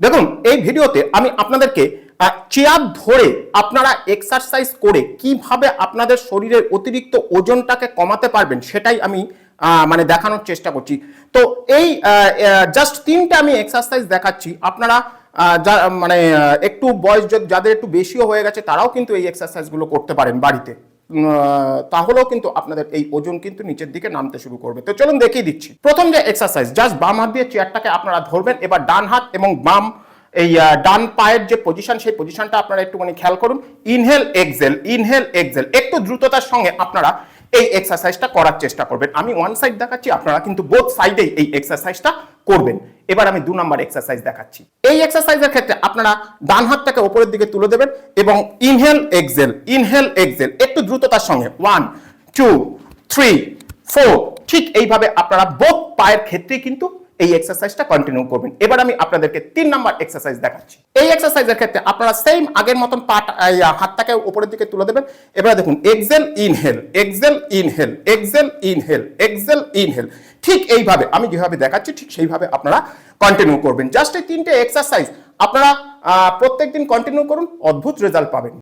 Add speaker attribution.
Speaker 1: দেখুন, এই ভিডিওতে আমি আপনাদেরকে চেয়ার ধরে আপনারা এক্সারসাইজ করে কীভাবে আপনাদের শরীরের অতিরিক্ত ওজনটাকে কমাতে পারবেন সেটাই আমি মানে দেখানোর চেষ্টা করছি। তো এই জাস্ট তিনটে আমি এক্সারসাইজ দেখাচ্ছি। আপনারা যা মানে একটু বয়স যাদের একটু বেশিও হয়ে গেছে, তারাও কিন্তু এই এক্সারসাইজগুলো করতে পারেন বাড়িতে। তাহলেও কিন্তু আপনাদের এই ওজন কিন্তু নিচের দিকে নামতে শুরু করবে। তো চলুন দেখিয়ে দিচ্ছি। প্রথম যে এক্সারসাইজ জাস্ট বাম হাত দিয়ে চেয়ারটাকে আপনারা ধরবেন, এবার ডান হাত এবং বাম এই ডান পায়ের যে পজিশন সেই পজিশনটা আপনারা একটুখানি খেয়াল করুন। ইনহেল এক্সেল ইনহেল এক্সেল একটু দ্রুততার সঙ্গে আপনারা এই এক্সারসাইজটা করার চেষ্টা করবেন। আমি ওয়ান সাইড দেখাচ্ছি, আপনারা কিন্তু বোথ সাইডেই এই এক্সারসাইজটা করবেন। এবার আমি দু নম্বর এক্সারসাইজ দেখাচ্ছি। এই এক্সারসাইজের ক্ষেত্রে আপনারা ডান হাতটাকে ওপরের দিকে তুলে দেবেন এবং ইনহেল এক্সেল ইনহেল এক্সেল একটু দ্রুততার সঙ্গে। ওয়ান টু থ্রি ফোর ঠিক এইভাবে আপনারা বোধ পায়ের ক্ষেত্রে কিন্তু এই এক্সারসাইজটা কন্টিনিউ করবেন। এবার আমি আপনাদেরকে তিন নাম্বার এক্সারসাইজ দেখাচ্ছি। এই এক্সারসাইজের ক্ষেত্রে আপনারা সেম আগের মতন পাট হাতটাকে উপরের দিকে তুলে দেবেন। এবার দেখুন exhale inhale exhale inhale exhale inhale exhale inhale ঠিক এইভাবে, আমি যেভাবে দেখাচ্ছি, ঠিক সেইভাবে আপনারা কন্টিনিউ করবেন। জাস্ট এই তিনটে এক্সারসাইজ আপনারা প্রত্যেকদিন কন্টিনিউ করুন, অদ্ভুত রেজাল্ট পাবেন।